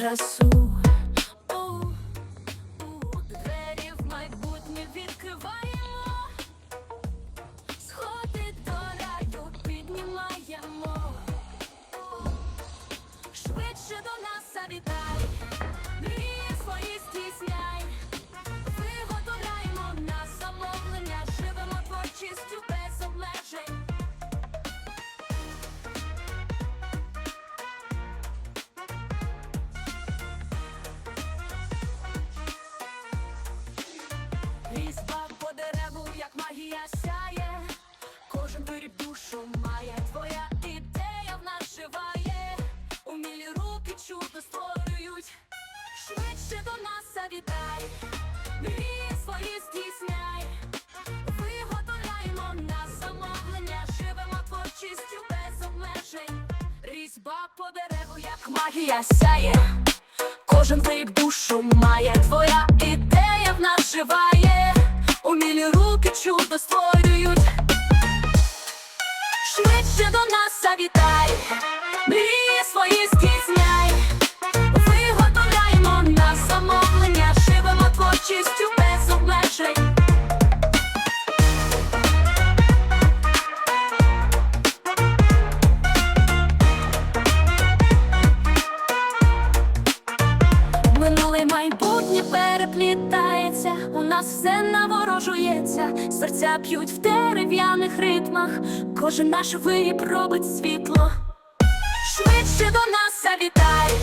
красу. У, майбутнє відкриваємо, сходи до раю піднімаємо. Швидше до нас завітай, мрії свої здійсняй. Виготовляємо на замовлення, живемо творчістю чудо створюють, швидше до нас завітай, мрії свої здійсняй, виготовляємо на замовлення, живемо творчістю без обмежень, різьба по дереву, як магія сяє. Кожен виріб душу має, твоя ідея в нас живає, умілі руки чудо створюють. Швидше до нас завітай, майбутнє переплітається, у нас все наворожується, серця б'ють в дерев'яних ритмах, кожен наш виріб робить світло. Швидше до нас здійсняй.